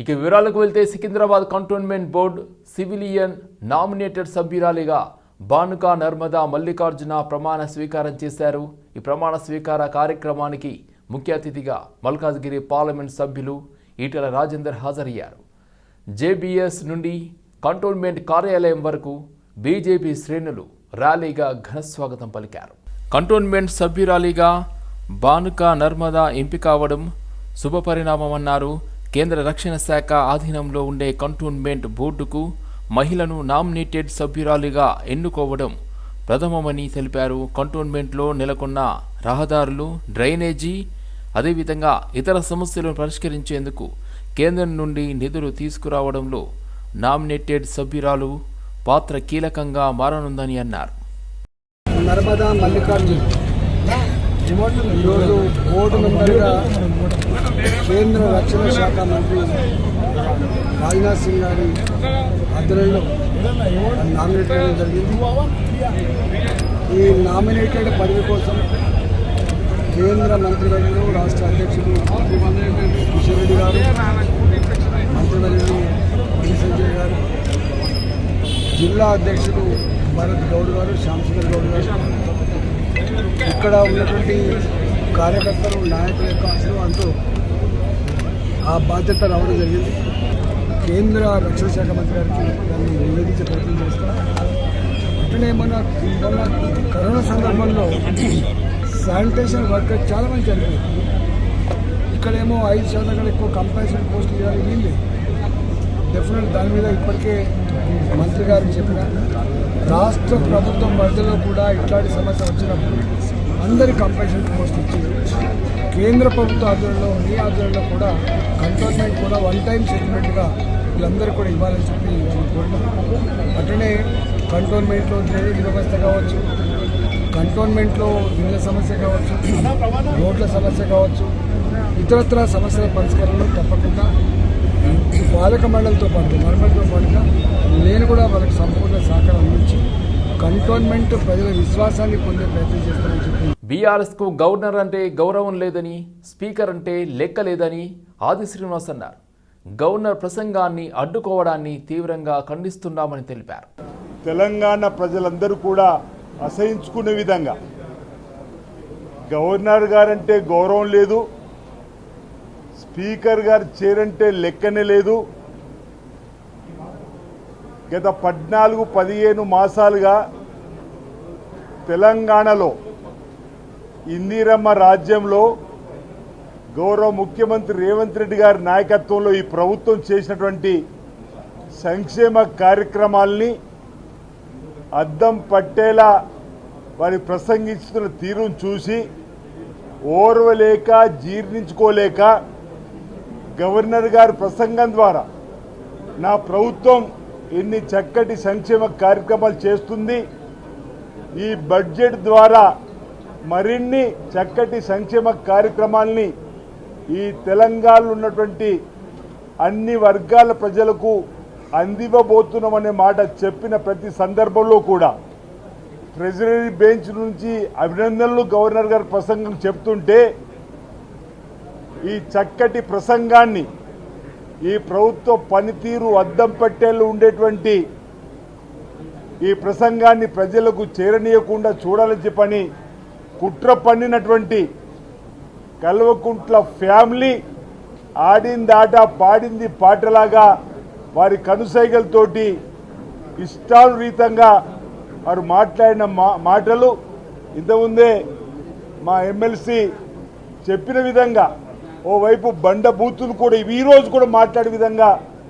ఇక వివరాలకు వెళ్తే Secunderabad cantonment board civilian nominated సభ్యురాలిగా Banuka Narmada Mallikarjuna ప్రమాణ స్వీకారం చేశారు. ఈ ప్రమాణ స్వీకార కార్యక్రమానికి ముఖ్య అతిథిగా మల్కాజ్గిరి పార్లమెంట్ సభ్యులు ఈటల రాజేందర్ హాజరయ్యారు. జేబీఎస్ నుండి కంటోన్మెంట్ కార్యాలయం వరకు బీజేపీ శ్రేణులు ర్యాలీగా ఘనస్వాగతం పలికారు. కంటోన్మెంట్ సభ్యురాలిగా బానుకా నర్మదా ఎంపిక అవడం శుభపరిణామమన్నారు. కేంద్ర రక్షణ శాఖ ఆధీనంలో ఉండే కంటోన్మెంట్ బోర్డుకు మహిళను నామినేటెడ్ సభ్యురాలిగా ఎన్నుకోవడం ప్రథమమని తెలిపారు. కంటోన్మెంట్లో నెలకొన్న రహదారులు డ్రైనేజీ అదేవిధంగా ఇతర సమస్యలను పరిష్కరించేందుకు కేంద్రం నుండి నిధులు తీసుకురావడంలో నామినేటెడ్ సభ్యురాలు పాత్ర కీలకంగా మారనుందని అన్నారు. నర్మదా మల్లికార్జున్. ఈరోజు బోర్డు మెంబర్గా కేంద్ర రక్షణ శాఖ మంత్రి రాజ్నాథ్ సింగ్ గారి ఆధ్వర్యంలో నామినేట్ చేయడం జరిగింది. ఈ నామినేటెడ్ పదవి కోసం కేంద్ర మంత్రివర్యులు రాష్ట్ర అధ్యక్షుడు కిషన్ రెడ్డి గారు మంత్రివర్యులు సంజయ్ గారు జిల్లా అధ్యక్షుడు భరత్ గౌడ్ గారు శ్యామసుందర్ గౌడ్ గారు ఇక్కడ ఉన్నటువంటి కార్యకర్తలు నాయకుల యొక్క ఆశీర్వాదంతో ఆ బాధ్యత రావడం జరిగింది. కేంద్ర రక్షణ శాఖ మంత్రి గారికి దాన్ని నివేదించే ప్రయత్నం చేస్తాం అట్లనే మన మన కరోనా సందర్భంలో శానిటేషన్ వర్కర్ చాలా మంది జరిగింది. ఇక్కడేమో ఐదు శాతం కన్నా ఎక్కువ కంపల్సరీ పోస్ట్ చేయాలి వీళ్ళు. డెఫినెట్ దాని మీద ఇప్పటికే మంత్రి గారు చెప్పిన రాష్ట్ర ప్రభుత్వం మధ్యలో కూడా ఇట్లాంటి సమస్య వచ్చినప్పుడు అందరి కంపెన్సేషన్ పోస్ట్ ఇచ్చి కేంద్ర ప్రభుత్వ ఆధ్వర్యంలో మీ ఆధ్వర్యంలో కూడా కంటోన్మెంట్ కూడా వన్ టైం సెటిల్మెంట్గా వీళ్ళందరూ కూడా ఇవ్వాలని చెప్పి వాళ్ళు అట్లనే కంటోన్మెంట్లో డ్రైనేజ్ వ్యవస్థ కావచ్చు కంటోన్మెంట్లో ఇళ్ళ సమస్య కావచ్చు రోడ్ల సమస్య కావచ్చు ఇతరత్ర సమస్యల పరిష్కారంలో తప్పకుండా పాలక మండలితో పాటు నర్మల్తో పాటుగా నేను కూడా వాళ్ళకి సంపూర్ణ సహకారం అందించి కంటోన్మెంట్ ప్రజల విశ్వాసాన్ని పొందే ప్రయత్నం చేస్తానని చెప్పి బీఆర్ఎస్కు గవర్నర్ అంటే గౌరవం లేదని స్పీకర్ అంటే లెక్క లేదని ఆది శ్రీనివాస్ అన్నారు. గవర్నర్ ప్రసంగాన్ని అడ్డుకోవడాన్ని తీవ్రంగా ఖండిస్తున్నామని తెలిపారు. తెలంగాణ ప్రజలందరూ కూడా అసహించుకునే విధంగా గవర్నర్ గారంటే గౌరవం లేదు స్పీకర్ గారు చేరంటే లెక్కనే లేదు గత పద్నాలుగు పదిహేను మాసాలుగా తెలంగాణలో ఇందిరమ్మ రాజ్యంలో గౌరవ ముఖ్యమంత్రి రేవంత్ రెడ్డి గారి నాయకత్వంలో ఈ ప్రభుత్వం చేసినటువంటి సంక్షేమ కార్యక్రమాల్ని అద్దం పట్టేలా వారి ప్రసంగిస్తున్న తీరును చూసి ఓర్వలేక జీర్ణించుకోలేక గవర్నర్ గారి ప్రసంగం ద్వారా నా ప్రభుత్వం ఎన్ని చక్కటి సంక్షేమ కార్యక్రమాలు చేస్తుంది. ఈ బడ్జెట్ ద్వారా మరిన్ని చక్కటి సంక్షేమ కార్యక్రమాల్ని ఈ తెలంగాణలో ఉన్నటువంటి అన్ని వర్గాల ప్రజలకు అందివ్వబోతున్నామనే మాట చెప్పిన ప్రతి సందర్భంలో కూడా ట్రెజరీ బెంచ్ నుంచి అభినందనలు గవర్నర్ గారి ప్రసంగం చెప్తుంటే ఈ చక్కటి ప్రసంగాన్ని ఈ ప్రభుత్వ పనితీరు అద్దం పట్టేళ్ళు ఉండేటువంటి ఈ ప్రసంగాన్ని ప్రజలకు చేరనీయకుండా చూడాలని చెప్పని కుట్ర పన్నినటువంటి కల్వకుంట్ల ఫ్యామిలీ ఆడింది ఆట పాడింది పాటలాగా వారి కనుసైగలతోటి ఇష్టానురీతంగా వారు మాట్లాడిన మా మాటలు. ఇంతకుముందే మా ఎమ్మెల్సీ చెప్పిన విధంగా ఓవైపు బండ బూతులు కూడా ఈ రోజు కూడా మాట్లాడే విధంగా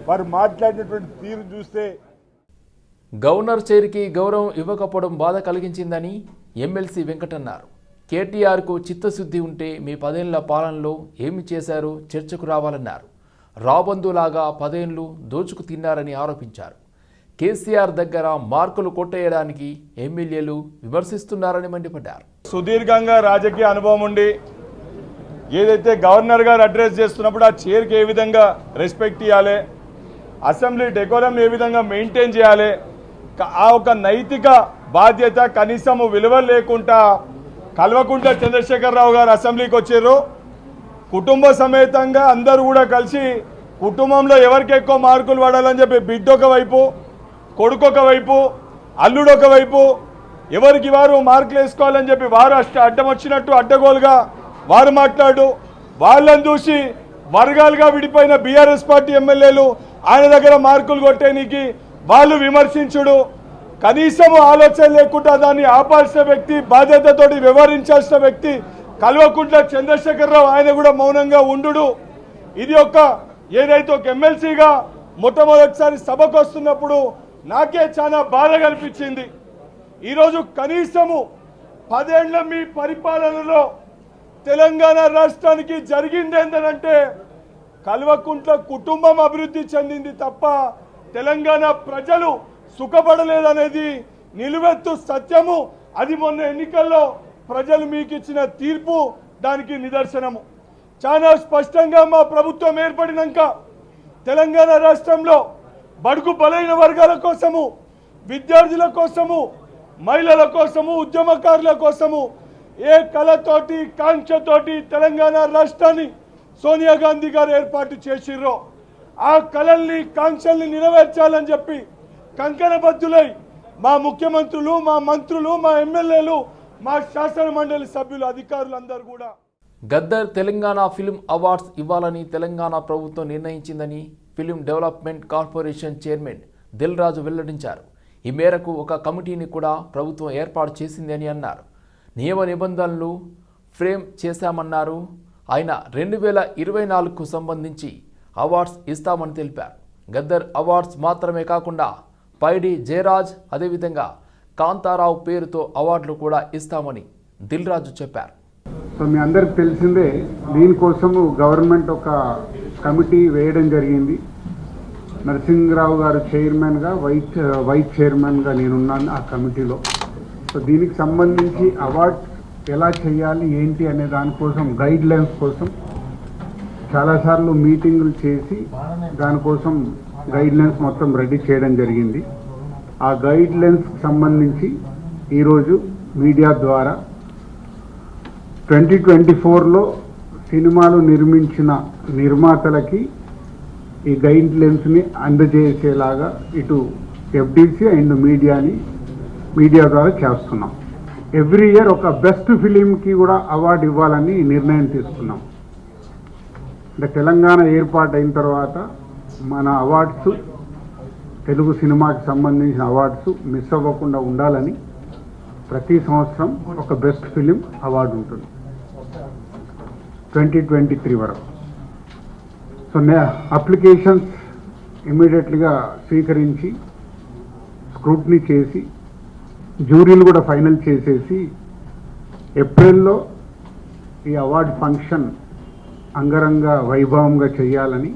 వారు మాట్లాడినటువంటి తీరు చూస్తే గవర్నర్ చైర్కి గౌరవం ఇవ్వకపోవడం బాధ కలిగించిందని ఎమ్మెల్సీ వెంకట్ అన్నారు కేటీఆర్కు చిత్తశుద్ధి ఉంటే మీ పదేళ్ళ పాలనలో ఏమి చేశారో చర్చకు రావాలన్నారు. రాబందులాగా పదేళ్ళు దోచుకు తిన్నారని ఆరోపించారు. కేసీఆర్ దగ్గర మార్కులు కొట్టేయడానికి ఎమ్మెల్యేలు విమర్శిస్తున్నారని మండిపడ్డారు. సుదీర్ఘంగా రాజకీయ అనుభవం ఉండి ఏదైతే గవర్నర్ గారు అడ్రస్ చేస్తున్నప్పుడు ఆ చైర్కి ఏ విధంగా రెస్పెక్ట్ ఇవ్వాలి అసెంబ్లీ డెకోరం ఏ విధంగా మెయింటైన్ చేయాలి? ఆ ఒక నైతిక బాధ్యత కనీసం విలువ లేకుండా కల్వకుంట్ల చంద్రశేఖరరావు గారు అసెంబ్లీకి వచ్చారు. కుటుంబ సమేతంగా అందరూ కూడా కలిసి కుటుంబంలో ఎవరికి ఎక్కువ మార్కులు పడాలని చెప్పి బిడ్డ ఒక వైపు కొడుకు ఒకవైపు అల్లుడు ఒకవైపు ఎవరికి వారు మార్కులు వేసుకోవాలని చెప్పి వారు అష్ట అడ్డం వచ్చినట్టు అడ్డగోలుగా వారు మాట్లాడు. వాళ్ళని చూసి వర్గాలుగా విడిపోయిన బీఆర్ఎస్ పార్టీ ఎమ్మెల్యేలు ఆయన దగ్గర మార్కులు కొట్టేనికి వాళ్ళు విమర్శించుడు. కనీసము ఆలోచన లేకుండా దాన్ని ఆపాల్సిన వ్యక్తి బాధ్యతతోటి వ్యవహరించాల్సిన వ్యక్తి కల్వకుంట్ల చంద్రశేఖరరావు ఆయన కూడా మౌనంగా ఉండు ఇది ఒక ఏదైతే ఒక ఎమ్మెల్సీగా మొట్టమొదటిసారి సభకు వస్తున్నప్పుడు నాకే చాలా బాధ కనిపించింది. ఈరోజు కనీసము పదేళ్ళ మీ పరిపాలనలో తెలంగాణ రాష్ట్రానికి జరిగింది ఏంటంటే కల్వకుంట్ల కుటుంబం అభివృద్ధి చెందింది తప్ప తెలంగాణ ప్రజలు సుఖపడలేదనేది నిలువెత్తు సత్యము. అది మొన్న ఎన్నికల్లో ప్రజలు మీకు ఇచ్చిన తీర్పు దానికి నిదర్శనము. చాలా స్పష్టంగా మా ప్రభుత్వం ఏర్పడినాక తెలంగాణ రాష్ట్రంలో బడుగు బలైన వర్గాల కోసము విద్యార్థుల కోసము మహిళల కోసము ఉద్యమకారుల కోసము ఏ కళతోటి కాంక్షతోటి తెలంగాణ రాష్ట్రాన్ని సోనియా గాంధీ గారు ఏర్పాటు చేసిర్రో ఆ కళల్ని కాంక్షల్ని నెరవేర్చాలని చెప్పి కంకణబద్ధులై మా ముఖ్యమంత్రులు మా మంత్రులు మా ఎమ్మెల్యేలు మా శాసన మండలి సభ్యులు అధికారులు అందరూ కూడా. గద్దర్ తెలంగాణ ఫిల్మ్ అవార్డ్స్ ఇవ్వాలని తెలంగాణ ప్రభుత్వం నిర్ణయించిందని film development corporation chairman Dil Raju వెల్లడించారు. ఈ మేరకు ఒక కమిటీని కూడా ప్రభుత్వం ఏర్పాటు చేసింది అని అన్నారు. నియమ నిబంధనలు ఫ్రేమ్ చేశామన్నారు. ఆయన రెండు వేల ఇరవై నాలుగుకు సంబంధించి అవార్డ్స్ ఇస్తామని తెలిపారు. గద్దర్ అవార్డ్స్ మాత్రమే కాకుండా పైడి జయరాజ్ అదేవిధంగా కాంతారావు పేరుతో అవార్డులు కూడా ఇస్తామని దిల్ రాజు చెప్పారు. సో మీ అందరికి తెలిసిందే దీనికోసము గవర్నమెంట్ ఒక కమిటీ వేయడం జరిగింది. నరసింహరావు గారు చైర్మన్గా వైస్ వైస్ చైర్మన్గా నేనున్నాను ఆ కమిటీలో. సో దీనికి సంబంధించి అవార్డ్ ఎలా చేయాలి ఏంటి అనే దానికోసం గైడ్ లైన్స్ కోసం చాలాసార్లు మీటింగులు చేసి దానికోసం గైడ్ లైన్స్ మొత్తం రెడీ చేయడం జరిగింది. ఆ గైడ్ లైన్స్కి సంబంధించి ఈరోజు మీడియా ద్వారా ట్వంటీ ట్వంటీ ఫోర్లో సినిమాలు నిర్మించిన నిర్మాతలకి ఈ గైడ్ లైన్స్ని అందజేసేలాగా ఇటు ఎఫ్డిసి అండ్ మీడియాని మీడియా ద్వారా చేస్తున్నాం. ఎవ్రీ ఇయర్ ఒక బెస్ట్ ఫిలింకి కూడా అవార్డు ఇవ్వాలని నిర్ణయం తీసుకున్నాం. అంటే తెలంగాణ ఏర్పాటు అయిన తర్వాత మన అవార్డ్స్ తెలుగు సినిమాకి సంబంధించిన అవార్డ్స్ మిస్ అవ్వకుండా ఉండాలని ప్రతి సంవత్సరం ఒక బెస్ట్ ఫిలిం అవార్డు ఉంటుంది. ట్వంటీ ట్వంటీ త్రీ వరకు. సో నే అప్లికేషన్స్ ఇమీడియట్లీగా స్వీకరించి స్క్రూట్నీ చేసి జ్యూరీలు కూడా ఫైనల్ చేసేసి ఏప్రిల్లో ఈ అవార్డ్ ఫంక్షన్ అంగరంగ వైభవంగా చేయాలని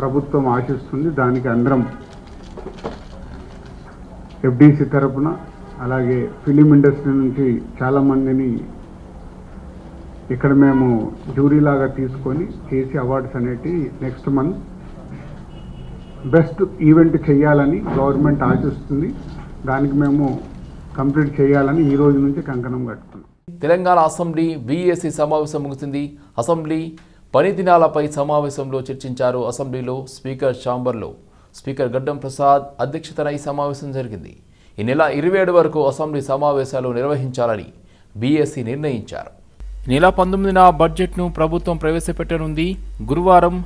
ప్రభుత్వం ఆశిస్తుంది. దానికి అందరం ఎఫ్డిసి తరపున అలాగే ఫిలిం ఇండస్ట్రీ నుంచి చాలామందిని ఇక్కడ మేము జ్యూరీ లాగా తీసుకొని చేసి అవార్డ్స్ అనేటి నెక్స్ట్ మంత్ బెస్ట్ ఈవెంట్ చేయాలని గవర్నమెంట్ ఆశిస్తుంది. దానికి మేము కంప్లీట్ చేయాలని ఈ రోజు నుంచి కంకణం కట్టుకున్నాం. తెలంగాణ అసెంబ్లీ బీఏసీ సమావేశం ముగిసింది. అసెంబ్లీ పని దినాలపై సమావేశంలో చర్చించారు అసెంబ్లీలో స్పీకర్ ఛాంబర్లో. స్పీకర్ గడ్డం ప్రసాద్ అధ్యక్షతన ఈ సమావేశం జరిగింది. ఈ నెల ఇరవై ఏడు వరకు అసెంబ్లీ సమావేశాలు నిర్వహించాలని బీఏసీ నిర్ణయించారు. నెల పంతొమ్మిదిన బడ్జెట్ను ప్రభుత్వం ప్రవేశపెట్టనుంది. గురువారం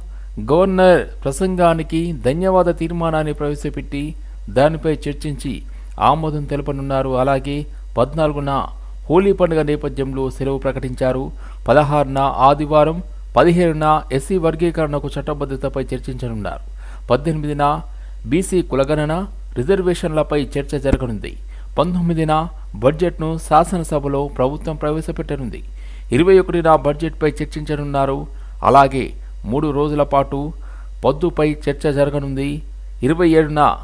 గవర్నర్ ప్రసంగానికి ధన్యవాద తీర్మానాన్ని ప్రవేశపెట్టి దానిపై చర్చించి ఆమోదం తెలపనున్నారు. అలాగే పద్నాలుగున హోలీ పండుగ నేపథ్యంలో సెలవు ప్రకటించారు. పదహారున ఆదివారం పదిహేనున ఎస్సీ వర్గీకరణకు చట్టబద్ధతపై చర్చించనున్నారు. పద్దెనిమిదిన బీసీ కులగణన రిజర్వేషన్లపై చర్చ జరగనుంది. పంతొమ్మిదిన బడ్జెట్ను శాసనసభలో ప్రభుత్వం ప్రవేశపెట్టనుంది. ఇరవై ఒకటిన బడ్జెట్పై చర్చించనున్నారు. అలాగే మూడు రోజుల పాటు పొద్దుపై చర్చ జరగనుంది. ఇరవై ఏడున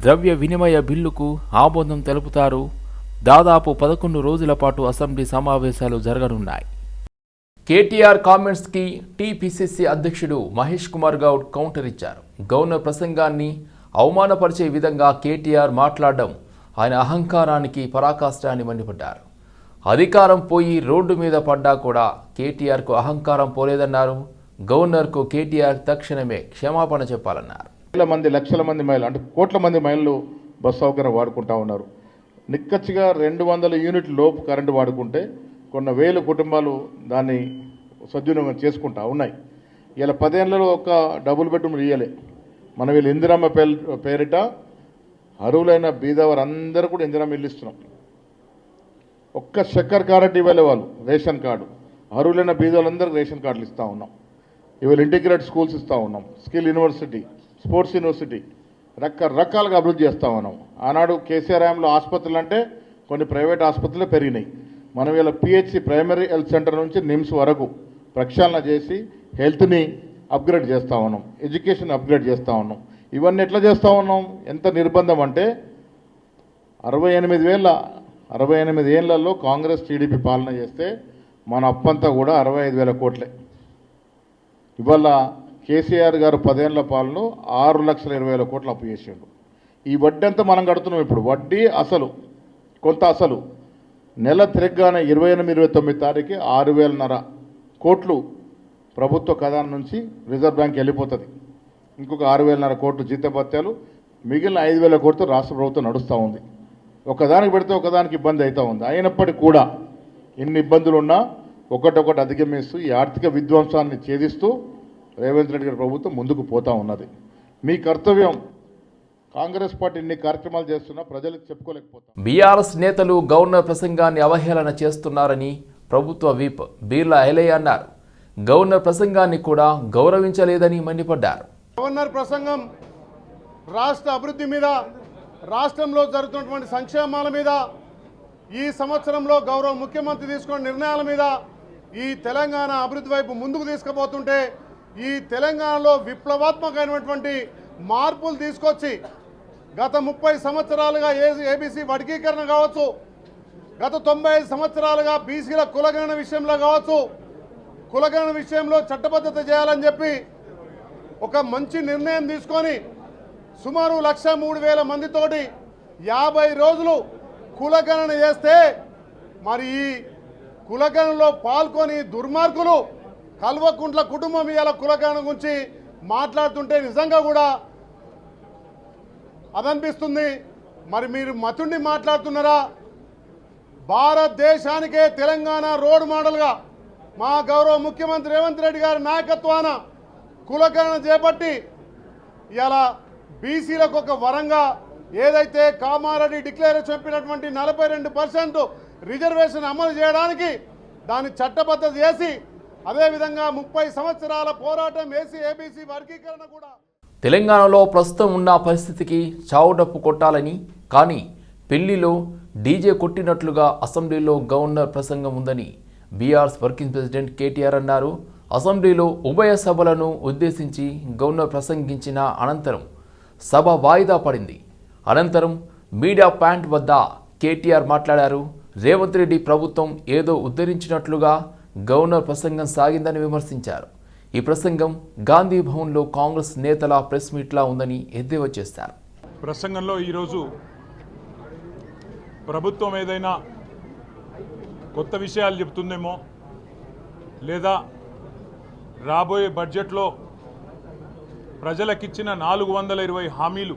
ద్రవ్య వినిమయ బిల్లుకు ఆమోదం తెలుపుతారు. దాదాపు పదకొండు రోజుల పాటు అసెంబ్లీ సమావేశాలు జరగనున్నాయి. కేటీఆర్ కామెంట్స్కి టీపీసీసీ అధ్యక్షుడు మహేష్ కుమార్ గౌడ్ కౌంటర్ ఇచ్చారు. గవర్నర్ ప్రసంగాన్ని అవమానపరిచే విధంగా కేటీఆర్ మాట్లాడడం ఆయన అహంకారానికి పరాకాష్ట అని మండిపడ్డారు. అధికారం పోయి రోడ్డు మీద పడ్డా కూడా కేటీఆర్కు అహంకారం పోలేదన్నారు. గవర్నర్కు కేటీఆర్ తక్షణమే క్షమాపణ చెప్పాలన్నారు. వేల మంది లక్షల మంది మహిళలు అంటే కోట్ల మంది మహిళలు బస్ సౌకర్యం వాడుకుంటా ఉన్నారు. నిక్కచ్చిగా రెండు వందల యూనిట్ల లోపు కరెంటు వాడుకుంటే కొన్ని వేల కుటుంబాలు దాన్ని సద్వినియోగం చేసుకుంటా ఉన్నాయి. ఇలా పదేళ్ళలో ఒక డబుల్ బెడ్రూమ్ ఇయ్యలే. మన వీళ్ళు ఇందిరమ్మ పేరిట అరువులైన బీదవారందరూ కూడా ఇందిరమ్మ ఇల్లు ఇస్తున్నాం. ఒక్క చక్కెర కార్డు ఇవ్వలే వాళ్ళు రేషన్ కార్డు. అరువులైన బీదవాళ్ళందరికీ రేషన్ కార్డులు ఇస్తూ ఉన్నాం. ఇవాళ ఇంటిగ్రేటెడ్ స్కూల్స్ ఇస్తూ ఉన్నాం. స్కిల్ యూనివర్సిటీ స్పోర్ట్స్ యూనివర్సిటీ రకరకాలుగా అభివృద్ధి చేస్తాం ఉన్నాం ఆనాడు కేసీఆర్ హయాంలో ఆసుపత్రులు అంటే కొన్ని ప్రైవేట్ ఆసుపత్రులు పెరిగినాయి. మనం ఇలా పిహెచ్సి ప్రైమరీ హెల్త్ సెంటర్ నుంచి నిమ్స్ వరకు ప్రక్షాళన చేసి హెల్త్ని అప్గ్రేడ్ చేస్తూ ఉన్నాం. ఎడ్యుకేషన్ అప్గ్రేడ్ చేస్తూ ఉన్నాం. ఇవన్నీ ఎట్లా చేస్తూ ఉన్నాం? ఎంత నిర్బంధం అంటే అరవై ఎనిమిది వేల అరవై ఎనిమిది ఏళ్ళలో కాంగ్రెస్ టీడీపీ పాలన చేస్తే మన అప్పంతా కూడా అరవై ఐదు వేల కోట్లే. ఇవాళ కేసీఆర్ గారు పదేళ్ళ పాలన ఆరు లక్షల ఇరవై వేల కోట్లు అప్పు చేసిండు. ఈ వడ్డీ అంతా మనం కడుతున్నాం ఇప్పుడు? వడ్డీ అసలు కొంత అసలు. నెల తిరగగానే ఇరవై ఎనిమిది ఇరవై తొమ్మిది తారీఖు ఆరు వేలన్నర కోట్లు ప్రభుత్వ ఖజానా నుంచి రిజర్వ్ బ్యాంక్ వెళ్ళిపోతుంది. ఇంకొక ఆరు వేలన్నర కోట్లు జీతభత్యాలు మిగిలిన ఐదు వేల కోట్లతో రాష్ట్ర ప్రభుత్వం నడుస్తూ ఉంది. ఒకదానికి పెడితే ఒకదానికి ఇబ్బంది అవుతూ ఉంది. అయినప్పటికీ కూడా ఇన్ని ఇబ్బందులు ఉన్నా ఒకటొకటి అధిగమిస్తూ ఈ ఆర్థిక విధ్వంసాన్ని ఛేదిస్తూ రేవంత్ రెడ్డి గారి ప్రభుత్వం ముందుకు పోతా ఉన్నది. మీ కర్తవ్యం కాంగ్రెస్ పార్టీ ఇన్ని కార్యక్రమాలు చేస్తున్నా ప్రజలకు చెప్పుకోలేకపోతాం. బీఆర్ఎస్ నేతలు గవర్నర్ ప్రసంగాన్ని అవహేళన చేస్తున్నారని ప్రభుత్వ విప్ బీర్లా ఐలయ్య అన్నారు. గవర్నర్ ప్రసంగాన్ని కూడా గౌరవించలేదని మండిపడ్డారు. గవర్నర్ ప్రసంగం రాష్ట్ర అభివృద్ధి మీద రాష్ట్రంలో జరుగుతున్నటువంటి సంక్షేమాల మీద ఈ సంవత్సరంలో గౌరవ ముఖ్యమంత్రి తీసుకున్న నిర్ణయాల మీద ఈ తెలంగాణ అభివృద్ధి వైపు ముందుకు తీసుకుపోతుంటే ఈ తెలంగాణలో విప్లవాత్మకమైనటువంటి మార్పులు తీసుకొచ్చి గత ముప్పై సంవత్సరాలుగా ఏ ఏబీసీ వర్గీకరణ కావచ్చు గత తొంభై ఐదు సంవత్సరాలుగా బీసీల కులగణన విషయంలో కావచ్చు కులగణన విషయంలో చట్టబద్ధత చేయాలని చెప్పి ఒక మంచి నిర్ణయం తీసుకొని సుమారు లక్ష మూడు వేల మందితోటి యాభై రోజులు కులగణన చేస్తే మరి ఈ కులగణనలో పాల్గొని దుర్మార్గులు కల్వకుంట్ల కుటుంబం ఇవాళ కులగణన గురించి మాట్లాడుతుంటే నిజంగా కూడా అదనిపిస్తుంది మరి మీరు మతుండి మాట్లాడుతున్నారా? భారతదేశానికే తెలంగాణ రోడ్ మోడల్గా మా గౌరవ ముఖ్యమంత్రి రేవంత్ రెడ్డి గారి నాయకత్వాన కులకరణ చేపట్టి ఇలా బీసీలకు ఒక వరంగా ఏదైతే కామారెడ్డి డిక్లేర్ చెప్పినటువంటి నలభై రెండు పర్సెంట్ రిజర్వేషన్ అమలు చేయడానికి దాన్ని చట్టబద్ధత చేసి అదేవిధంగా ముప్పై సంవత్సరాల పోరాటం ఏసీ ఏబీసీ వర్గీకరణ కూడా. తెలంగాణలో ప్రస్తుతం ఉన్న పరిస్థితికి చావుడప్పు కొట్టాలని కానీ పెళ్ళిలో డీజే కొట్టినట్లుగా అసెంబ్లీలో గవర్నర్ ప్రసంగం ఉందని బీఆర్ఎస్ వర్కింగ్ ప్రెసిడెంట్ కేటీఆర్ అన్నారు. అసెంబ్లీలో ఉభయ సభలను ఉద్దేశించి గవర్నర్ ప్రసంగించిన అనంతరం సభ వాయిదా పడింది. అనంతరం మీడియా ప్యాంట్ వద్ద కేటీఆర్ మాట్లాడారు. రేవంత్ రెడ్డి ప్రభుత్వం ఏదో ఉద్ధరించినట్లుగా గవర్నర్ ప్రసంగం సాగిందని విమర్శించారు. ఈ ప్రసంగం గాంధీ భవన్లో కాంగ్రెస్ నేతల ప్రెస్ మీట్లా ఉందని ఎద్దేవా చేశారు. ప్రసంగంలో ఈరోజు ప్రభుత్వం ఏదైనా కొత్త విషయాలు చెప్తుందేమో లేదా రాబోయే బడ్జెట్లో ప్రజలకిచ్చిన నాలుగు వందల ఇరవై హామీలు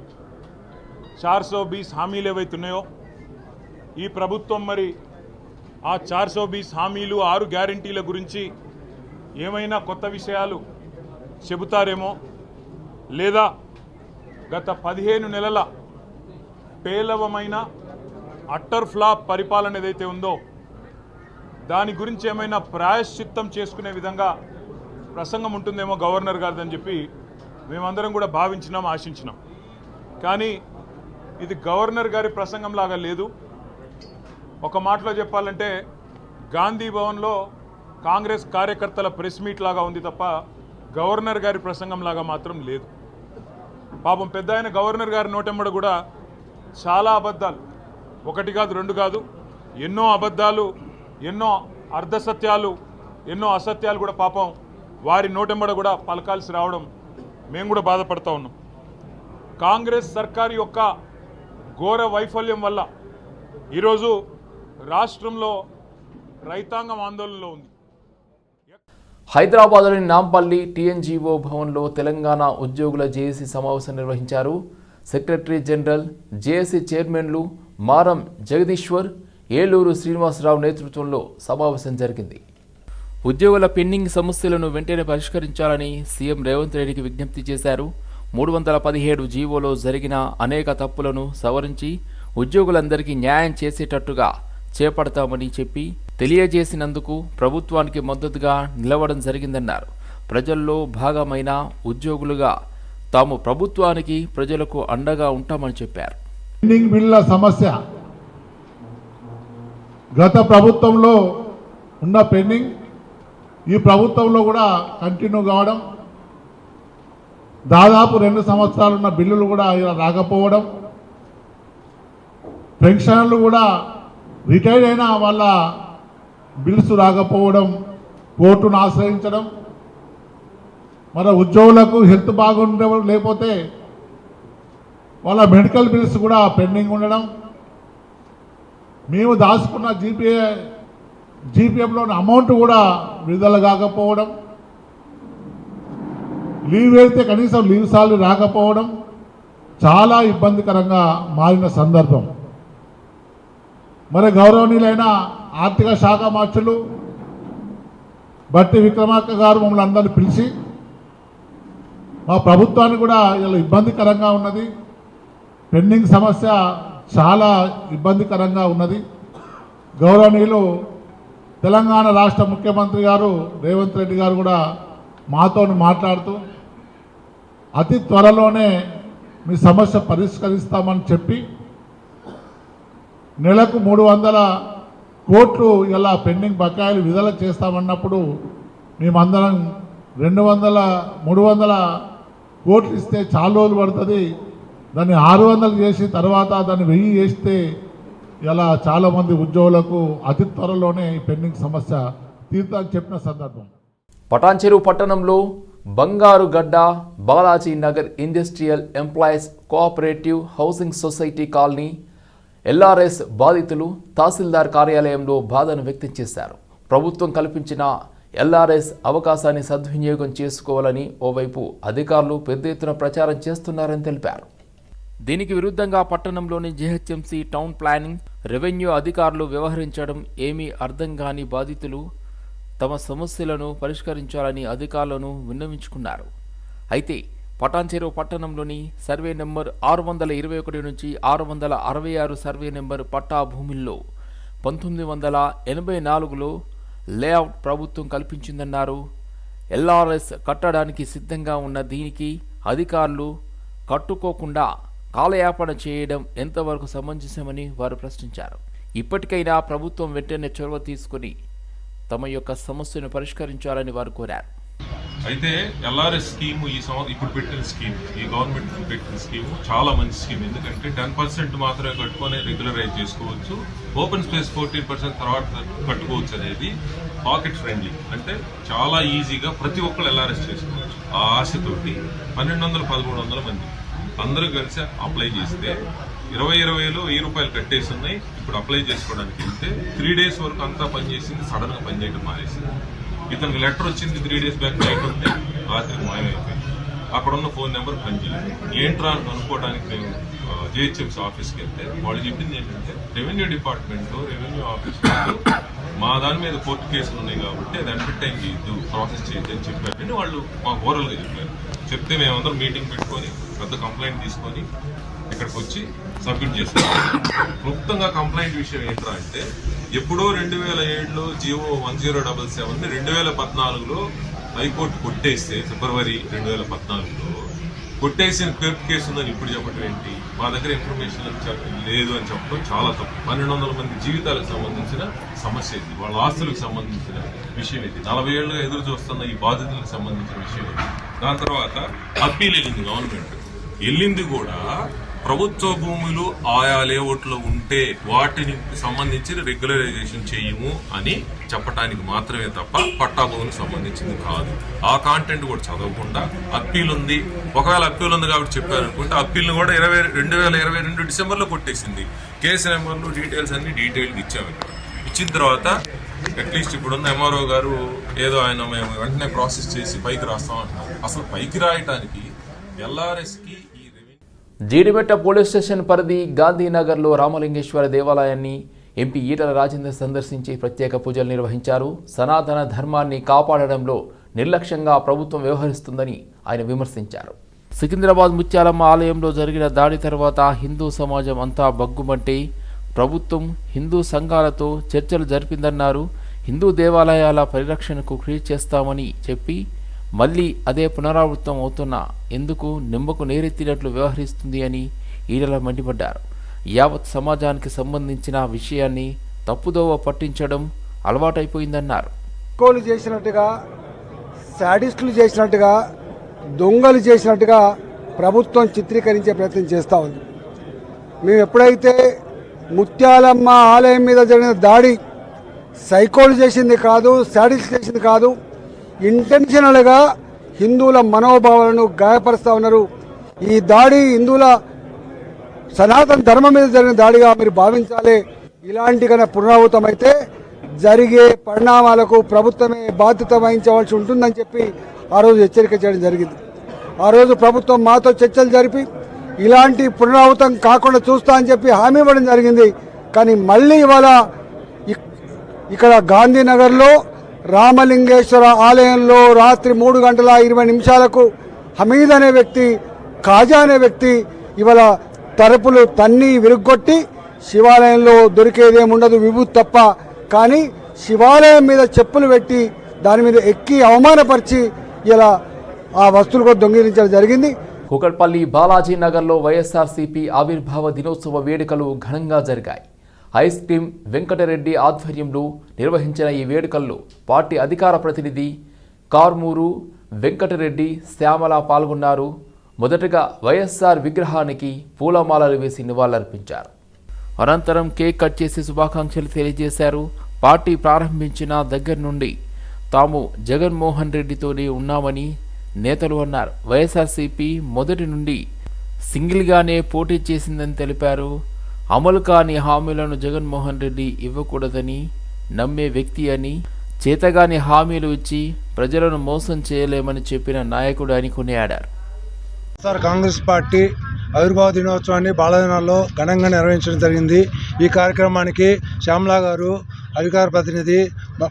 చార్ సో బీస్ హామీలు ఏవైతున్నాయో ఈ ప్రభుత్వం మరి ఆ చార్ సో బీస్ హామీలు ఆరు గ్యారంటీల గురించి ఏమైనా కొత్త విషయాలు చెబుతారేమో? లేదా గత పదిహేను నెలల పేలవమైన అట్టర్ ఫ్లాప్ పరిపాలన ఏదైతే ఉందో దాని గురించి ఏమైనా ప్రాయశ్చిత్తం చేసుకునే విధంగా ప్రసంగం ఉంటుందేమో గవర్నర్ గారిదని చెప్పి మేమందరం కూడా భావించినాం ఆశించినాం. కానీ ఇది గవర్నర్ గారి ప్రసంగం లాగా లేదు. ఒక మాటలో చెప్పాలంటే గాంధీ భవన్లో కాంగ్రెస్ కార్యకర్తల ప్రెస్ మీట్ లాగా ఉంది తప్ప గవర్నర్ గారి ప్రసంగం లాగా మాత్రం లేదు. పాపం పెద్ద ఆయన గవర్నర్ గారి నోటెమ్మడ కూడా చాలా అబద్ధాలు. ఒకటి కాదు రెండు కాదు ఎన్నో అబద్ధాలు ఎన్నో అర్ధసత్యాలు ఎన్నో అసత్యాలు కూడా పాపం వారి నోటెంబడ కూడా పలకాల్సి రావడం మేము కూడా బాధపడతా ఉన్నాం. కాంగ్రెస్ సర్కారు యొక్క ఘోర వైఫల్యం వల్ల ఈరోజు రాష్ట్రంలో రైతాంగం ఆందోళనలో ఉంది. హైదరాబాద్లోని నాంపల్లి టీఎన్జీఓ భవన్లో తెలంగాణ ఉద్యోగుల జేఏసీ సమావేశం నిర్వహించారు. సెక్రటరీ జనరల్ జేఏసీ చైర్మన్లు మారం జగదీశ్వర్ ఏలూరు శ్రీనివాసరావు నేతృత్వంలో సమావేశం జరిగింది. ఉద్యోగుల పెండింగ్ సమస్యలను వెంటనే పరిష్కరించాలని సీఎం రేవంత్ రెడ్డికి విజ్ఞప్తి చేశారు. మూడు వందల పదిహేడు జీవోలో జరిగిన అనేక తప్పులను సవరించి ఉద్యోగులందరికీ న్యాయం చేసేటట్టుగా చేపడతామని చెప్పి తెలియజేసినందుకు ప్రభుత్వానికి మద్దతుగా నిలవడం జరిగిందన్నారు. ప్రజల్లో భాగమైన ఉద్యోగులుగా తాము ప్రభుత్వానికి ప్రజలకు అండగా ఉంటామని చెప్పారు. పెండింగ్ బిల్ల సమస్య. గత ప్రభుత్వంలో ఉన్న పెండింగ్ ఈ ప్రభుత్వంలో కూడా కంటిన్యూ కావడం దాదాపు రెండు సంవత్సరాలు ఉన్న బిల్లులు కూడా ఇలా రాకపోవడం పెన్షన్లు కూడా రిటైర్ అయిన వాళ్ళ బిల్స్ రాకపోవడం కోర్టును ఆశ్రయించడం మన ఉద్యోగులకు హెల్త్ బాగుండే లేకపోతే వాళ్ళ మెడికల్ బిల్స్ కూడా పెండింగ్ ఉండడం. మేము దాచుకున్న జీపీఏ జీపీఎఫ్లోని అమౌంట్ కూడా విడుదల కాకపోవడం. లీవ్ అయితే కనీసం లీవ్ సార్లు రాకపోవడం చాలా ఇబ్బందికరంగా మారిన సందర్భం. మరి గౌరవనీయులైన ఆర్థిక శాఖ మార్చులు బట్టి విక్రమార్క గారు మమ్మల్ని అందరిని పిలిచి మా ప్రభుత్వానికి కూడా ఇలా ఇబ్బందికరంగా ఉన్నది. పెండింగ్ సమస్య చాలా ఇబ్బందికరంగా ఉన్నది. గౌరవనీయులు తెలంగాణ రాష్ట్ర ముఖ్యమంత్రి గారు రేవంత్ రెడ్డి గారు కూడా మాతో మాట్లాడుతూ అతి త్వరలోనే మీ సమస్య పరిష్కరిస్తామని చెప్పి నెలకు మూడు వందల కోట్లు ఇలా పెండింగ్ బకాయిలు విడుదల చేస్తామన్నప్పుడు మేమందరం రెండు వందల మూడు వందల కోట్లు ఇస్తే చాలా రోజులు పడుతుంది. దాన్ని ఆరు వందలు చేసి తర్వాత దాన్ని వెయ్యి చేస్తే ఇలా చాలామంది ఉద్యోగులకు అతి త్వరలోనే ఈ పెండింగ్ సమస్య తీర్థాన్ని చెప్పిన సందర్భం. పటాన్చెరు పట్టణంలో Bangaru Gadda Balaji Nagar industrial employees cooperative housing society colony LRS బాధితులు తహసీల్దార్ కార్యాలయంలో బాధను వ్యక్తం చేశారు. ప్రభుత్వం కల్పించిన ఎల్ఆర్ఎస్ అవకాశాన్ని సద్వినియోగం చేసుకోవాలని ఓవైపు అధికారులు పెద్ద ఎత్తున ప్రచారం చేస్తున్నారని తెలిపారు. దీనికి విరుద్ధంగా పట్టణంలోని జీహెచ్ఎంసీ టౌన్ ప్లానింగ్ రెవెన్యూ అధికారులు వ్యవహరించడం ఏమీ అర్థం కాని బాధితులు తమ సమస్యలను పరిష్కరించాలని అధికారులను విన్నవించుకున్నారు. అయితే పటాన్చెరు పట్టణంలోని సర్వే నెంబర్ ఆరు వందల ఇరవై ఒకటి నుంచి ఆరు వందల అరవై ఆరు సర్వే నెంబర్ పట్టా భూమిల్లో పంతొమ్మిది వందల ఎనభై నాలుగులో లేఅవుట్ ప్రభుత్వం కల్పించిందన్నారు. ఎల్ఆర్ఎస్ కట్టడానికి సిద్ధంగా ఉన్న దీనికి అధికారులు కట్టుకోకుండా కాలయాపన చేయడం ఎంతవరకు సమంజసమని వారు ప్రశ్నించారు. ఇప్పటికైనా ప్రభుత్వం వెంటనే చొరవ తీసుకుని తమ యొక్క సమస్యను పరిష్కరించాలని వారు కోరారు. అయితే ఎల్ఆర్ఎస్ స్కీమ్ ఈ సంవత్సరం ఇప్పుడు పెట్టిన స్కీమ్ ఈ గవర్నమెంట్ పెట్టిన స్కీమ్ చాలా మంచి స్కీమ్. ఎందుకంటే టెన్ పర్సెంట్ మాత్రమే కట్టుకొని రెగ్యులరైజ్ చేసుకోవచ్చు. ఓపెన్ స్పేస్ ఫోర్టీన్ పర్సెంట్ తర్వాత కట్టుకోవచ్చు అనేది పాకెట్ ఫ్రెండ్లీ. అంటే చాలా ఈజీగా ప్రతి ఒక్కరు ఎల్ఆర్ఎస్ చేసుకోవచ్చు ఆ ఆశతోటి. పన్నెండు వందల పదమూడు వందల మంది. అందరూ కలిసి అప్లై చేస్తే ఇరవై ఇరవైలో వెయ్యి రూపాయలు కట్టేసి ఉన్నాయి. ఇప్పుడు అప్లై చేసుకోవడానికి వెళ్తే త్రీ డేస్ వరకు అంతా పనిచేసింది సడన్గా పనిచేయడం మానేసింది. ఇతనికి లెటర్ వచ్చింది త్రీ డేస్ బ్యాక్ నైట్ ఉంది. రాత్రికి మాయమైపోయింది. అక్కడ ఉన్న ఫోన్ నెంబర్ పనిచేయలేదు ఏంట్రా అని కనుక్కోవడానికి మేము జిహెచ్ఎంసీ ఆఫీస్కి వెళ్తే వాళ్ళు చెప్పింది ఏంటంటే రెవెన్యూ డిపార్ట్మెంట్ రెవెన్యూ ఆఫీస్ మా దాని మీద కోర్టు కేసులు ఉన్నాయి కాబట్టి అది అన్ఫిట్ చేయొద్దు ప్రాసెస్ చేయొద్దు అని చెప్పారు. అని వాళ్ళు మాకు ఓరల్గా చెప్పారు. చెప్తే మేమందరం మీటింగ్ పెట్టుకొని పెద్ద కంప్లైంట్ తీసుకొని ఇక్కడికి వచ్చి సబ్మిట్ చేస్తాం క్లుప్తంగా కంప్లైంట్ విషయం ఏంట్రా అంటే ఎప్పుడో రెండు వేల ఏడులో Jio one zero double seven రెండు వేల పద్నాలుగులో హైకోర్టు కొట్టేస్తే ఫిబ్రవరి రెండు వేల పద్నాలుగులో కొట్టేసిన క్లిప్ కేసు ఉందని ఇప్పుడు చెప్పడం ఏంటి? మా దగ్గర ఇన్ఫర్మేషన్ లేదు అని చెప్పడం చాలా తప్పు. పన్నెండు వందల మంది జీవితాలకు సంబంధించిన సమస్య ఇది. వాళ్ళ ఆస్తులకు సంబంధించిన విషయం ఇది. నలభై ఏళ్ళుగా ఎదురు చూస్తున్న ఈ బాధితులకు సంబంధించిన విషయం ఇది. దాని తర్వాత అప్పీల్ వెళ్ళింది గవర్నమెంట్. వెళ్ళింది కూడా ప్రభుత్వ భూములు ఆయా లేఅవుట్లో ఉంటే వాటిని సంబంధించి రెగ్యులరైజేషన్ చేయము అని చెప్పడానికి మాత్రమే తప్ప పట్టా భూములకు సంబంధించింది కాదు. ఆ కాంటెంట్ కూడా చదవకుండా అప్పీల్ ఉంది. ఒకవేళ అప్పీల్ ఉంది కాబట్టి చెప్పారనుకుంటే అప్పీల్ని కూడా ఇరవై రెండు వేల ఇరవై రెండు డిసెంబర్లో కొట్టేసింది. కేసు నెంబర్లు డీటెయిల్స్ అన్ని డీటెయిల్గా ఇచ్చాము ఇచ్చిన తర్వాత అట్లీస్ట్ ఇప్పుడున్న ఎంఆర్ఓ గారు ఏదో ఆయన మేము వెంటనే ప్రాసెస్ చేసి పైకి రాస్తాం అంటున్నారు అసలు పైకి రాయటానికి ఎల్ఆర్ఎస్కి ఈ జీడిమెట్ట పోలీస్ స్టేషన్ పరిధి గాంధీనగర్లో రామలింగేశ్వర దేవాలయాన్ని ఎంపీ ఈటల రాజేందర్ సందర్శించి ప్రత్యేక పూజలు నిర్వహించారు. సనాతన ధర్మాన్ని కాపాడడంలో నిర్లక్ష్యంగా ప్రభుత్వం వ్యవహరిస్తుందని ఆయన విమర్శించారు. సికింద్రాబాద్ ముత్యాలమ్మ ఆలయంలో జరిగిన దాడి తర్వాత హిందూ సమాజం అంతా బగ్గుమంటే ప్రభుత్వం హిందూ సంఘాలతో చర్చలు జరిపిందన్నారు. హిందూ దేవాలయాల పరిరక్షణకు కృషి చేస్తామని చెప్పి మళ్ళీ అదే పునరావృతం అవుతున్నా ఎందుకు నిమ్మకు నేరెత్తినట్లు వ్యవహరిస్తుంది అని ఈడల మండిపడ్డారు. యావత్ సమాజానికి సంబంధించిన విషయాన్ని తప్పుదోవ పట్టించడం అలవాటైపోయిందన్నారు. కోలు చేసినట్టుగా శాడిస్టులు చేసినట్టుగా దొంగలు చేసినట్టుగా ప్రభుత్వం చిత్రీకరించే ప్రయత్నం చేస్తూ ఉంది. మేము ఎప్పుడైతే ముత్యాలమ్మ ఆలయం మీద జరిగిన దాడి సైకోలు చేసింది కాదు శాడిస్ట్ చేసింది కాదు ఇంటెన్షనల్గా హిందువుల మనోభావాలను గాయపరుస్తూ ఉన్నారు ఈ దాడి హిందువుల సనాతన ధర్మం మీద జరిగిన దాడిగా మీరు భావించాలి. ఇలాంటి కన్నా పునరావృతం అయితే జరిగే పరిణామాలకు ప్రభుత్వమే బాధ్యత వహించవలసి ఉంటుందని చెప్పి ఆ రోజు హెచ్చరిక చేయడం జరిగింది. ఆ రోజు ప్రభుత్వం మాతో చర్చలు జరిపి ఇలాంటి పునరావృతం కాకుండా చూస్తా అని చెప్పి హామీ ఇవ్వడం జరిగింది. కానీ మళ్ళీ ఇవాళ ఇక్కడ గాంధీనగర్లో రామలింగేశ్వర ఆలయంలో రాత్రి మూడు గంటల ఇరవై నిమిషాలకు హమీద్ అనే వ్యక్తి కాజా అనే వ్యక్తి ఇవాళ తరపులు తన్ని విరుగ్గొట్టి శివాలయంలో దొరికేదేముండదు విభూతి తప్ప. కానీ శివాలయం మీద చెప్పులు పెట్టి దాని మీద ఎక్కి అవమానపరిచి ఇలా ఆ వస్తువులు కూడా దొంగిలించడం జరిగింది. కుకట్పల్లి బాలాజీ నగర్లో వైఎస్ఆర్సీపీ ఆవిర్భావ దినోత్సవ వేడుకలు ఘనంగా జరిగాయి. ఐస్ క్రీం వెంకటరెడ్డి ఆధ్వర్యంలో నిర్వహించిన ఈ వేడుకల్లో పార్టీ అధికార ప్రతినిధి కార్మూరు వెంకటరెడ్డి శ్యామల పాల్గొన్నారు. మొదటగా వైఎస్ఆర్ విగ్రహానికి పూలమాలలు వేసి నివాళులర్పించారు. అనంతరం కేక్ కట్ చేసి శుభాకాంక్షలు తెలియజేశారు. పార్టీ ప్రారంభించిన దగ్గర నుండి తాము జగన్మోహన్ రెడ్డితోనే ఉన్నామని నేతలు అన్నారు. వైఎస్ఆర్సీపీ మొదటి నుండి సింగిల్గానే పోటీ చేసిందని తెలిపారు. అమలు కాని హామీలను జగన్మోహన్ రెడ్డి ఇవ్వకూడదని నమ్మే వ్యక్తి అని చేతగాని హామీలు ఇచ్చి ప్రజలను మోసం చేయలేమని చెప్పిన నాయకుడు అని కొనియాడారు. సార్ కాంగ్రెస్ పార్టీ ఆవిర్భావ దినోత్సవాన్ని బాలదినాల్లో ఘనంగా నిర్వహించడం జరిగింది. ఈ కార్యక్రమానికి శ్యామలా గారు అధికార ప్రతినిధి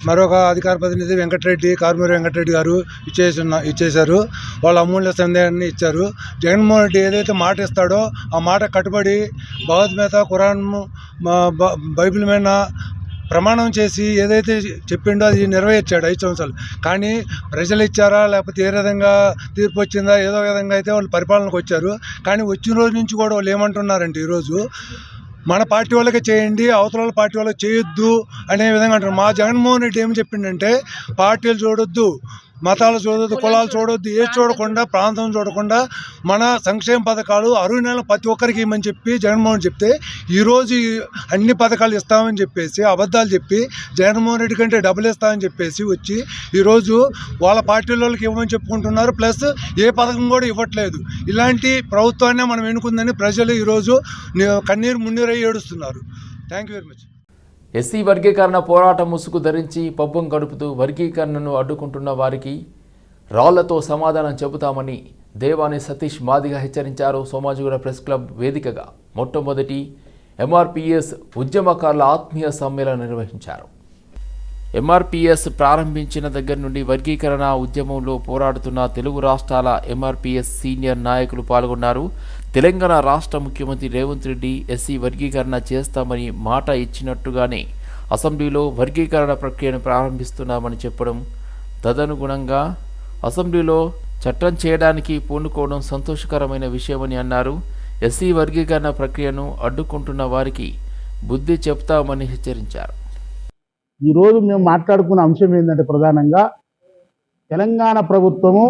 మరొక అధికార ప్రతినిధి వెంకటరెడ్డి కారుమూరి వెంకటరెడ్డి గారు ఇచ్చేసిన ఇచ్చేశారు. వాళ్ళ అమూల్య సందేహాన్ని ఇచ్చారు. జగన్మోహన్ రెడ్డి ఏదైతే మాట ఇస్తాడో ఆ మాట కట్టుబడి భగవద్గీత ఖురాన్ బైబిల్ మీద ప్రమాణం చేసి ఏదైతే చెప్పిండో అది నెరవేర్చాడు ఐదు సంవత్సరాలు. కానీ ప్రజలు ఇచ్చారా లేకపోతే ఏ విధంగా తీర్పు వచ్చిందా ఏదో విధంగా అయితే వాళ్ళు పరిపాలనకు వచ్చారు. కానీ వచ్చిన రోజు నుంచి కూడా వాళ్ళు ఏమంటున్నారంటే ఈరోజు మన పార్టీ వాళ్ళకే చేయండి అవతల పార్టీ వాళ్ళకి చేయొద్దు అనే విధంగా అంటారు. మా జగన్మోహన్ రెడ్డి ఏం చెప్పిండంటే పార్టీలు చూడొద్దు మతాలు చూడొద్దు కులాలు చూడొద్దు ఏ చూడకుండా ప్రాంతం చూడకుండా మన సంక్షేమ పథకాలు అర్హులైన ప్రతి ఒక్కరికి ఇవ్వమని చెప్పి జగన్మోహన్ చెప్తే ఈరోజు అన్ని పథకాలు ఇస్తామని చెప్పేసి అబద్ధాలు చెప్పి జగన్మోహన్ రెడ్డి కంటే డబ్బులు ఇస్తామని చెప్పేసి వచ్చి ఈరోజు వాళ్ళ పార్టీ వాళ్ళకి ఇవ్వమని చెప్పుకుంటున్నారు. ప్లస్ ఏ పథకం కూడా ఇవ్వట్లేదు. ఇలాంటి ప్రభుత్వాన్ని మనం ఎన్నుకుందని ప్రజలు ఈరోజు కన్నీరు మున్నీరై ఏడుస్తున్నారు. Thank you very much SC వర్గీకరణ పోరాట ముసుగు ధరించి పబ్బం గడుపుతూ వర్గీకరణను అడ్డుకుంటున్న వారికి రాళ్ళతో సమాధానం చెబుతామని దేవాని సతీష్ మాదిగా హెచ్చరించారు. సోమాజిగూడ ప్రెస్ క్లబ్ వేదికగా మొట్టమొదటి ఎంఆర్పిఎస్ ఉద్యమకారుల ఆత్మీయ సమ్మేళనం నిర్వహించారు. ఎంఆర్పిఎస్ ప్రారంభించిన దగ్గర నుండి వర్గీకరణ ఉద్యమంలో పోరాడుతున్న తెలుగు రాష్ట్రాల ఎంఆర్పిఎస్ సీనియర్ నాయకులు పాల్గొన్నారు. తెలంగాణ రాష్ట్ర ముఖ్యమంత్రి రేవంత్ రెడ్డి ఎస్సీ వర్గీకరణ చేస్తామని మాట ఇచ్చినట్టుగానే అసెంబ్లీలో వర్గీకరణ ప్రక్రియను ప్రారంభిస్తున్నామని చెప్పడం తదనుగుణంగా అసెంబ్లీలో చట్టం చేయడానికి పూనుకోవడం సంతోషకరమైన విషయమని అన్నారు. ఎస్సీ వర్గీకరణ ప్రక్రియను అడ్డుకుంటున్న వారికి బుద్ధి చెప్తామని హెచ్చరించారు. ఈరోజు మేము మాట్లాడుకున్న అంశం ఏంటంటే ప్రధానంగా తెలంగాణ ప్రభుత్వము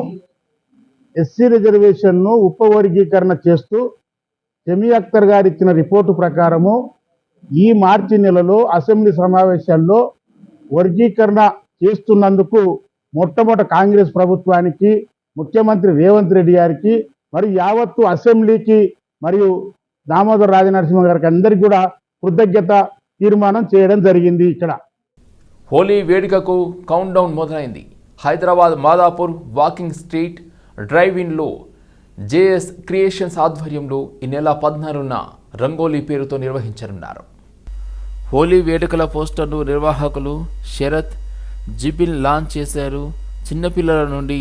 ఎస్సీ రిజర్వేషన్ను ఉపవర్గీకరణ చేస్తూ సెమీ అఖ్తర్ గారు ఇచ్చిన రిపోర్టు ప్రకారము ఈ మార్చి నెలలో అసెంబ్లీ సమావేశాల్లో వర్గీకరణ చేస్తున్నందుకు మొట్టమొదటి కాంగ్రెస్ ప్రభుత్వానికి ముఖ్యమంత్రి రేవంత్ రెడ్డి గారికి మరియు యావత్తు అసెంబ్లీకి మరియు దామోదర్ రాజనరసింహ గారికి అందరికీ కూడా కృతజ్ఞత తీర్మానం చేయడం జరిగింది ఇక్కడ. హోలీ వేడుకకు కౌంట్ డౌన్ మొదలైంది. Hyderabad Madhapur walking street drive ఇన్లో JS creations ఆధ్వర్యంలో ఈ నెల పద్నాలుగున రంగోలీ పేరుతో నిర్వహించనున్నారు. హోలీ వేడుకల పోస్టర్ను నిర్వాహకులు శరత్ జిబిన్ లాంచ్ చేశారు. చిన్నపిల్లల నుండి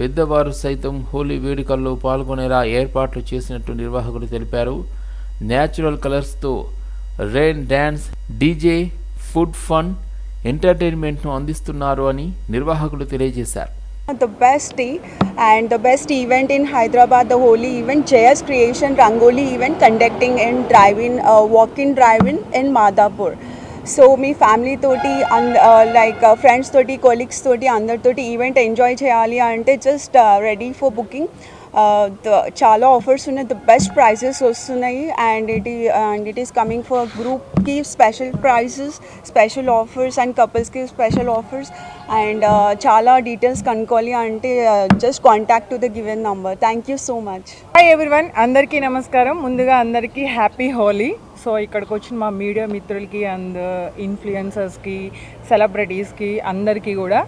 పెద్దవారు సైతం హోలీ వేడుకల్లో పాల్గొనేలా ఏర్పాట్లు చేసినట్టు నిర్వాహకులు తెలిపారు. న్యాచురల్ కలర్స్తో rain dance DJ food fun ఎంటర్టైన్మెంట్ను అందిస్తున్నారు అని నిర్వాహకులు తెలియజేశారు. The best day and the best event in Hyderabad, the holy event, JS Creation Rangoli event conducting in drive-in, uh, walk-in drive-in in Madhapur. So me family తోటి like friends తోటి colleagues తోటి అందరితోటి event enjoy చేయాలి అంటే just ready for booking చాలా offers ఉన్నాయి. The best prices వస్తున్నాయి. And it and it is coming for గ్రూప్కి special prices special offers and కపుల్స్కి special offers and చాలా డీటెయిల్స్ కనుక్కోవాలి అంటే just contact to the given number thank you so much hi everyone అందరికీ నమస్కారం. ముందుగా అందరికీ happy Holi so ఇక్కడికి వచ్చిన మా మీడియా మిత్రులకి అండ్ ఇన్ఫ్లుయెన్సర్స్కి సెలబ్రిటీస్కి అందరికీ కూడా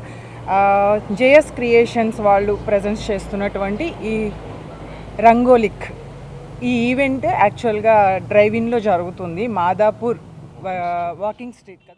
జేఎస్ క్రియేషన్స్ వాళ్ళు ప్రజెన్స్ చేస్తున్నటువంటి ఈ రంగోలిక్. ఈ ఈవెంట్ యాక్చువల్గా డ్రైవింగ్లో జరుగుతుంది మాదాపూర్ వాకింగ్ స్ట్రీట్